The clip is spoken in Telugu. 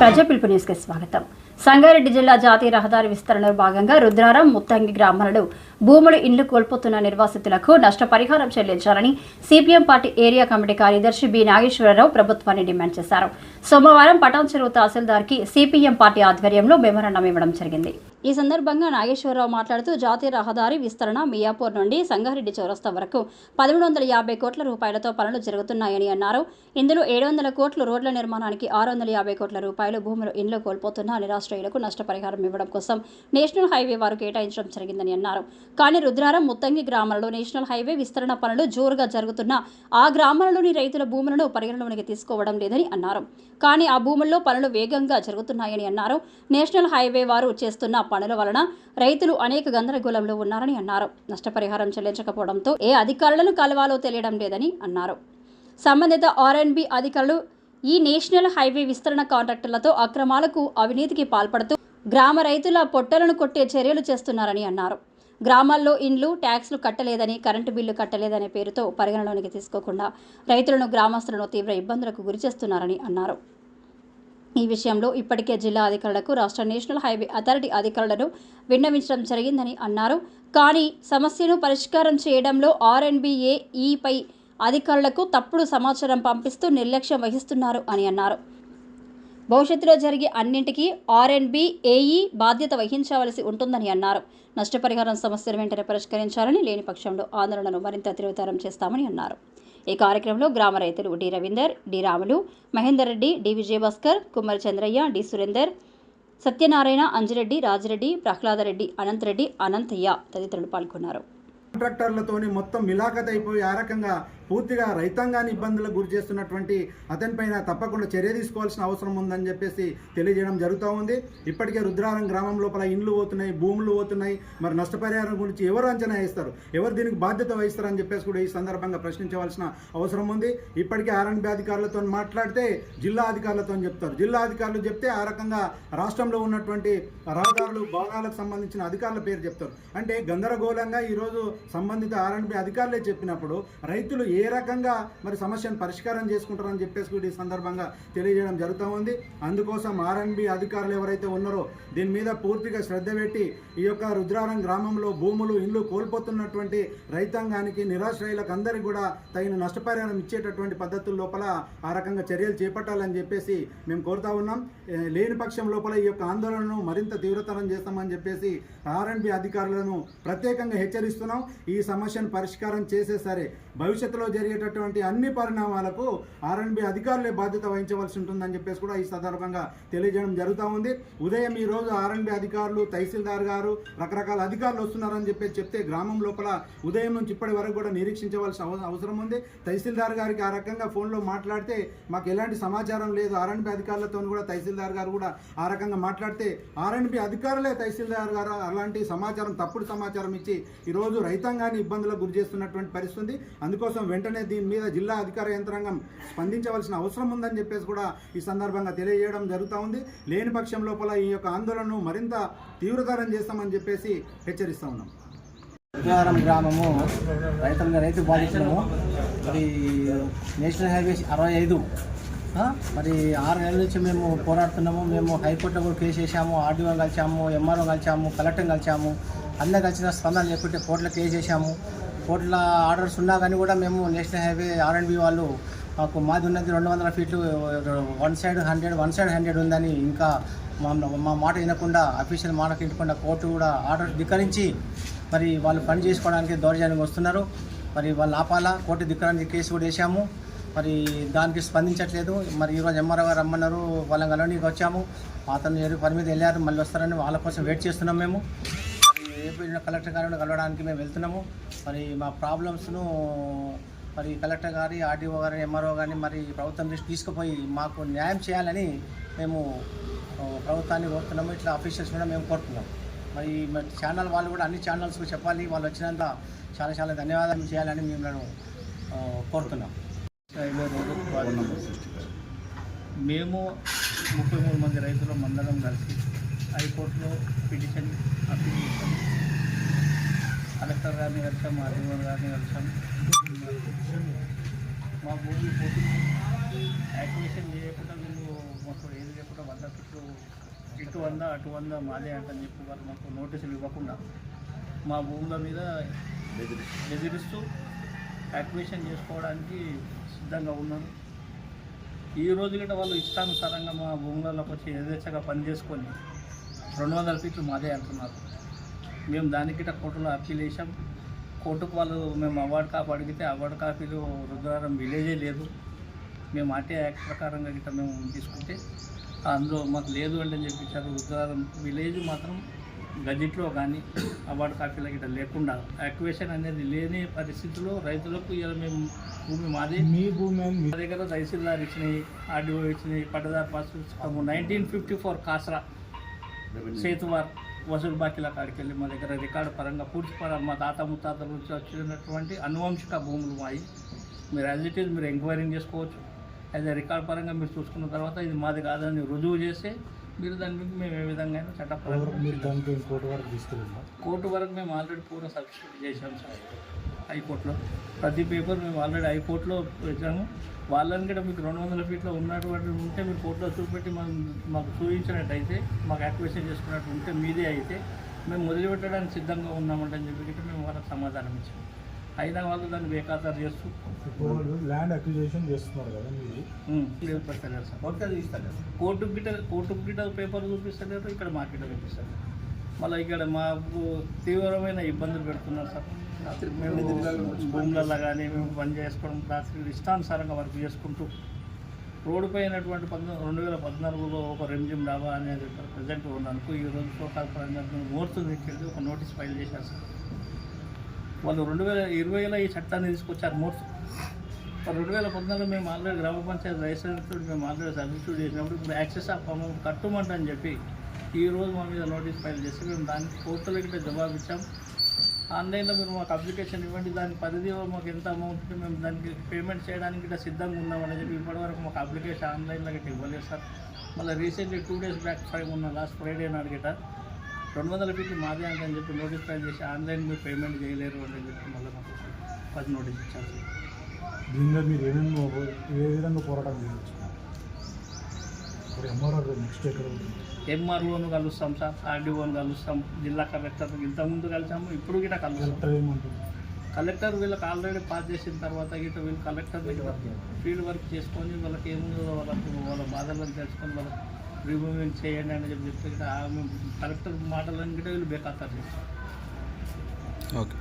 ప్రజా పిలుపు స్వాగతం. సంగారెడ్డి జిల్లా జాతీయ రహదారి విస్తరణలో భాగంగా రుద్రారం ముత్తంగి గ్రామాలలో భూములు ఇండ్లు కోల్పోతున్న నిర్వాసితులకు నష్టపరిహారం చెల్లించాలని సిపిఎం పార్టీ ఏరియా కమిటీ కార్యదర్శి బి నాగేశ్వరరావు ప్రభుత్వాన్ని డిమాండ్ చేశారు. సోమవారం పటాన్ చెరువు తహసీల్దార్కి సిపిఎం పార్టీ ఆధ్వర్యంలో మెమరాండం ఇవ్వడం జరిగింది. ఈ సందర్భంగా నాగేశ్వరరావు మాట్లాడుతూ జాతీయ రహదారి విస్తరణ మియాపూర్ నుండి సంగారెడ్డి చౌరస్తా వరకు పదమూడు వందల యాభై కోట్ల రూపాయలతో పనులు జరుగుతున్నాయని అన్నారు. ఇందులో ఏడు వందల కోట్లు రోడ్ల నిర్మాణానికి ఆరు వందల యాభై కోట్ల రూపాయలు భూములు ఇండ్లు కోల్పోతున్న నిరాశ్రయులకు నష్టపరిహారం ఇవ్వడం కోసం నేషనల్ హైవే వారు కేటాయించడం జరిగిందని అన్నారు. కానీ రుద్రారం ముత్తంగి గ్రామాలలో నేషనల్ హైవే విస్తరణ పనులు జోరుగా జరుగుతున్న ఆ గ్రామాలలోని రైతుల భూములను పరిగణలోనికి తీసుకోవడం లేదని అన్నారు. కానీ ఆ భూముల్లో పనులు వేగంగా జరుగుతున్నాయని అన్నారు. నేషనల్ హైవే వారు చేస్తున్న పనుల వలన రైతులు అనేక గందరగోళంలో ఉన్నారని అన్నారు. నష్టపరిహారం చెల్లించకపోవడంతో ఏ అధికారులను కలవాలో తెలియడం లేదని అన్నారు. సంబంధిత ఆర్ఎండ్బి అధికారులు ఈ నేషనల్ హైవే విస్తరణ కాంట్రాక్టర్లతో అక్రమాలకు అవినీతికి పాల్పడుతూ గ్రామ రైతుల పొట్టలను కొట్టే చర్యలు చేస్తున్నారని అన్నారు. గ్రామాల్లో ఇండ్లు ట్యాక్స్లు కట్టలేదని కరెంటు బిల్లు కట్టలేదనే పేరుతో పరిగణలోనికి తీసుకోకుండా రైతులను గ్రామస్తులను తీవ్ర ఇబ్బందులకు గురిచేస్తున్నారని అన్నారు. ఈ విషయంలో ఇప్పటికే జిల్లా అధికారులకు రాష్ట్ర నేషనల్ హైవే అథారిటీ అధికారులను విన్నవించడం జరిగిందని అన్నారు. కానీ సమస్యను పరిష్కారం చేయడంలో ఆర్ఎన్బిఏ ఈపై అధికారులకు తప్పుడు సమాచారం పంపిస్తూ నిర్లక్ష్యం వహిస్తున్నారు అని అన్నారు. భవిష్యత్తులో జరిగే అన్నింటికీ ఆర్ఎన్బి ఏఈ బాధ్యత వహించవలసి ఉంటుందని అన్నారు. నష్టపరిహారం సమస్యను వెంటనే పరిష్కరించాలని లేని పక్షంలో ఆందోళనను మరింత తీవ్రతరం చేస్తామని అన్నారు. ఈ కార్యక్రమంలో గ్రామ రైతులు D Ravinder D Ramulu Mahender Reddy D Vijayabhaskar Kummari Chandraiah D Surender Satyanarayana Anji Reddy Raji Reddy Prahlada Reddy Anantha Reddy Ananthaiah తదితరులు పాల్గొన్నారు. కాంట్రాక్టర్లతోని మొత్తం మిలాఖత్ అయిపోయి ఆ రకంగా పూర్తిగా రైతాంగాన్ని ఇబ్బందులకు గురి చేస్తున్నటువంటి అతనిపైన తప్పకుండా చర్య తీసుకోవాల్సిన అవసరం ఉందని చెప్పేసి తెలియజేయడం జరుగుతూ ఉంది. ఇప్పటికే రుద్రారం గ్రామం లోపల ఇండ్లు పోతున్నాయి భూములు పోతున్నాయి. మరి నష్టపరిహారం గురించి ఎవరు అంచనా వేస్తారు? ఎవరు దీనికి బాధ్యత వహిస్తారని చెప్పేసి కూడా ఈ సందర్భంగా ప్రశ్నించవలసిన అవసరం ఉంది. ఇప్పటికే ఆర్ఎండ్బి అధికారులతో మాట్లాడితే జిల్లా అధికారులతో చెప్తారు. జిల్లా అధికారులు చెప్తే ఆ రకంగా రాష్ట్రంలో ఉన్నటువంటి రహదారులు భవనాలకు సంబంధించిన అధికారుల పేరు చెప్తారు. అంటే గందరగోళంగా ఈరోజు సంబంధిత ఆర్ఎండ్బి అధికారులే చెప్పినప్పుడు రైతులు ఏ రకంగా మరి సమస్యను పరిష్కారం చేసుకుంటారని చెప్పేసి కూడా ఈ సందర్భంగా తెలియజేయడం జరుగుతూ ఉంది. అందుకోసం ఆర్ఎండ్బి అధికారులు ఎవరైతే ఉన్నారో దీని మీద పూర్తిగా శ్రద్ధ పెట్టి ఈ యొక్క రుద్రారం గ్రామంలో భూములు ఇల్లు కోల్పోతున్నటువంటి రైతాంగానికి నిరాశ్రయులకు అందరికీ కూడా తగిన నష్టపరిహారం ఇచ్చేటటువంటి పద్ధతుల లోపల ఆ రకంగా చర్యలు చేపట్టాలని చెప్పేసి మేము కోరుతా ఉన్నాం. లేని పక్షం లోపల ఈ యొక్క ఆందోళనను మరింత తీవ్రతరం చేస్తామని చెప్పేసి ఆర్ఎండ్బి అధికారులను ప్రత్యేకంగా హెచ్చరిస్తున్నాం. ఈ సమస్యను పరిష్కారం చేసే సరే భవిష్యత్తులో జరిగేటటువంటి అన్ని పరిణామాలకు ఆర్ఎన్బి అధికారులే బాధ్యత వహించవలసి ఉంటుందని చెప్పేసి కూడా ఈ సందర్భంగా తెలియజేయడం జరుగుతూ ఉంది. ఉదయం ఈ రోజు ఆర్ఎన్బి అధికారులు తహసీల్దార్ గారు రకరకాల అధికారులు వస్తున్నారని చెప్పేసి చెప్తే గ్రామం లోపల ఉదయం నుంచి ఇప్పటి వరకు కూడా నిరీక్షించవలసిన అవసరం ఉంది. తహసీల్దార్ గారికి ఆ రకంగా ఫోన్లో మాట్లాడితే మాకు ఎలాంటి సమాచారం లేదు. ఆర్ఎన్బి అధికారులతో కూడా తహసీల్దార్ గారు కూడా ఆ రకంగా మాట్లాడితే ఆర్ఎన్బి అధికారులే తహసీల్దార్ గారు అలాంటి సమాచారం తప్పుడు సమాచారం ఇచ్చి ఈరోజు రైతాంగాన్ని ఇబ్బందులకు గురి చేస్తున్నటువంటి పరిస్థితి ఉంది. అందుకోసం వెంటనే దీని మీద జిల్లా అధికార యంత్రాంగం స్పందించవలసిన అవసరం ఉందని చెప్పేసి కూడా ఈ సందర్భంగా తెలియజేయడం జరుగుతూ ఉంది. లేని పక్షం లోపల ఈ యొక్క ఆందోళనను మరింత తీవ్రతరం చేస్తామని చెప్పేసి హెచ్చరిస్తూ ఉన్నాం. గ్రామము రైతులుగా రైతు బాధితులము. మరి నేషనల్ హైవే అరవై ఐదు. మరి ఆరు నెలల నుంచి మేము పోరాడుతున్నాము. మేము హైకోర్టులో కూడా కేసు వేసాము. ఆర్డీఓ కలిసాము ఎంఆర్ఓ కలిసాము కలెక్టర్ కలిసాము. అందరికి కలిసిన స్పందన లేకుంటే కోర్టులో కేసు చేశాము? కోర్టుల ఆర్డర్స్ ఉన్నా కానీ కూడా మేము national highway R and B వాళ్ళు మాకు మాది ఉన్నది రెండు వందల ఫీట్లు one side hundred one side hundred ఉందని ఇంకా మా మా మాట వినకుండా అఫీషియల్ మాట వినకుండా కోర్టు కూడా ఆర్డర్ ధిక్కరించి మరి వాళ్ళు పని చేసుకోవడానికి దౌర్జన్యంగా వస్తున్నారు. మరి వాళ్ళు ఆపాలా? కోర్టు ధిక్కరానికి కేసు కూడా వేసాము మరి దానికి స్పందించట్లేదు. మరి ఈరోజు ఎంఆర్ఓ గారు రమ్మన్నారు. వాళ్ళని కలవడానికి వచ్చాము. అతను పని మీద వెళ్ళారు. మళ్ళీ వస్తారని వాళ్ళ కోసం వెయిట్ చేస్తున్నాం మేము. ఏపీ కలెక్టర్ గారిని కలవడానికి మేము వెళ్తున్నాము. మరి మా ప్రాబ్లమ్స్ను మరి కలెక్టర్ గారి ఆర్డీఓ గారిని ఎంఆర్ఓ గారిని మరి ప్రభుత్వం దృష్టి తీసుకుపోయి మాకు న్యాయం చేయాలని మేము ప్రభుత్వాన్ని కోరుతున్నాము. ఇట్లా ఆఫీషియల్స్ కూడా మేము కోరుతున్నాం. మరి ఛానల్ వాళ్ళు కూడా అన్ని ఛానల్స్కి చెప్పాలి. వాళ్ళు వచ్చినంత చాలా చాలా ధన్యవాదాలు చేయాలని మేము కోరుతున్నాం. మేము ముప్పై మూడు మంది రైతులు మందరం కలిసి హైకోర్టులో పిటిషన్ అప్లికేషన్ కలెక్టర్ గారిని కలిసాం ఆర్డీఓ గారిని కలిసాం. మా భూమి పోటీ యాక్టివేషన్ చేయకుండా వీళ్ళు మాకు ఏది లేకుండా వంద చుట్టూ ఇటు వంద అటు వంద మాదే అంటని చెప్పి వాళ్ళు మాకు నోటీసులు ఇవ్వకుండా మా భూముల మీద బెదిరిస్తూ యాక్టివేషన్ చేసుకోవడానికి సిద్ధంగా ఉన్నారు ఈ రోజు గంట వాళ్ళు ఇష్టానుసారంగా మా భూములలోకి వచ్చి యథేచ్ఛగా పని చేసుకొని రెండు వందల ఫీట్లు మాదే అంటున్నారు. మేము దానికి కోర్టులో అప్పీల్ చేసాం కోర్టుకు వాళ్ళు మేము అవార్డు కాపీ అడిగితే అవార్డు కాపీలు రుద్రవరం విలేజే లేదు. మేము ఆర్టీ యాక్ట్ ప్రకారంగా గిట్ట మేము తీసుకుంటే అందులో మాకు లేదు అంటే అని చెప్పించారు. రుద్రవరం విలేజ్ మాత్రం గజెట్లో కానీ అవార్డు కాపీల గిట్ట లేకుండా యాక్టివేషన్ అనేది లేని పరిస్థితిలో రైతులకు ఇలా మేము భూమి మాది. మీ భూమి మా దగ్గర తహసీల్దార్ ఇచ్చినాయి ఆర్డీఓ ఇచ్చినాయి pattadar pass nineteen fifty four కాసరా. సేతువార్. వసూలు బాకీల కాడికి వెళ్ళి మా దగ్గర రికార్డు పరంగా పూర్తి పరంగా మా తాత ముత్తాతల నుంచి వచ్చినటువంటి అనువంశిక భూములు మాయి. మీరు యాజ్ ఇట్ ఈజ్ మీరు ఎంక్వైరింగ్ చేసుకోవచ్చు. ఎ రికార్డ్ పరంగా మీరు చూసుకున్న తర్వాత ఇది మాది కాదని రుజువు చేస్తే మీరు దాని మేము ఏ విధంగా అయినా చట్టపరంగా కోర్టు వరకు తీసుకెళ్ళిందా? కోర్టు వరకు మేము ఆల్రెడీ పూర్ణ సబ్స్టిట్యూట్ చేసాం సార్. హైకోర్టులో. ప్రతి పేపర్ మేము ఆల్రెడీ హైకోర్టులో పెట్టాము. వాళ్ళని కూడా మీకు రెండు వందల ఫీట్లో ఉన్నటువంటి ఉంటే మీరు కోర్టులో చూపెట్టి మనం మాకు చూపించినట్టయితే మాకు యాక్టివేషన్ చేసుకున్నట్టు ఉంటే మీదే అయితే మేము మొదలుపెట్టడానికి సిద్ధంగా ఉన్నామంటని చెప్పి మేము వాళ్ళకి సమాధానం ఇచ్చాము. అయినా వాళ్ళు దాన్ని బేఖాతరు చేస్తూ ల్యాండ్ అక్విజిషన్ చేస్తున్నారు కదా లేదు పెట్టలేరు సార్. కోర్టుకు గిట్ట కోర్టుకు గిట్ట పేపర్ చూపిస్తలేరు ఇక్కడ మార్కెట్ చూపిస్తారు మళ్ళీ ఇక్కడ మాకు తీవ్రమైన ఇబ్బందులు పెడుతున్నారు సార్. భూములలో కానీ మేము పని చేసుకోవడం రాత్రి ఇష్టానుసారంగా వర్క్ చేసుకుంటూ రోడ్డు అయినటువంటి పంతొమ్మిది రెండు వేల పద్నాలుగులో ఒక రెంజిమ్ డాబా అనేది ప్రజెంట్ ఉన్నందుకు ఈ రోజు సోకాల్ పరంగా ముహూర్తం తెచ్చేది ఒక నోటీస్ ఫైల్ చేశారు సార్. వాళ్ళు రెండు వేల ఇరవైలో ఈ చట్టాన్ని తీసుకొచ్చారు ముహూర్తం. రెండు వేల పద్నాలుగులో మేము ఆల్రెడీ గ్రామ పంచాయతీ రైతులు మేము ఆల్రెడీ సబ్స్టిట్యూట్ చేసినప్పుడు ఇప్పుడు యాక్సెస్ ఆఫ్ అమౌంట్ కట్టుమంటని చెప్పి ఈ రోజు మా మీద నోటీస్ ఫైల్ చేసి మేము దానికి కోర్టులో గిట్ట జవాబు ఇచ్చాం ఆన్లైన్లో మీరు మాకు అప్లికేషన్ ఇవ్వండి దాని పరిధి మాకు ఎంత అమౌంట్ ఉంటే మేము దానికి పేమెంట్ చేయడానికి ఇట్లా సిద్ధంగా ఉన్నామని చెప్పి ఇప్పటివరకు మాకు అప్లికేషన్ ఆన్లైన్లో గట్టి ఇవ్వలేదు సార్. మళ్ళీ recently two days back five ఉన్న లాస్ట్ ఫ్రైడే నాడు గిట్ట రెండు వందల ఫీట్లు మాదే అంటే అని చెప్పి నోటిఫై చేసి ఆన్లైన్ మీరు పేమెంట్ చేయలేరు అని చెప్పి మళ్ళీ మాకు పది నోటీస్ ఇచ్చారు సార్. దీని మీద మీరు ఏమేమి ఏ విధంగా పోరాటం చేయవచ్చు? నెక్స్ట్ ఎక్కడ ఎంఆర్ఓను కలుస్తాం సార్ ఆర్డీఓను కలుస్తాం జిల్లా కలెక్టర్ ఇంతకుముందు కలిసాము ఇప్పుడు గిట్ట కలుస్తాం. కలెక్టర్ ఏమంటుంది? కలెక్టర్ వీళ్ళకి ఆల్రెడీ పాస్ చేసిన తర్వాత గిట్ట వీళ్ళు కలెక్టర్ దగ్గర ఫీల్డ్ వర్క్ చేసుకొని వాళ్ళకి ఏముందో వాళ్ళకి వాళ్ళ బాధలను తెలుసుకొని వాళ్ళకి రిమూవింగ్ చేయండి అని చెప్పి చెప్తే కలెక్టర్ మాటలను గిట్ట వీళ్ళు చేస్తారు ఓకే.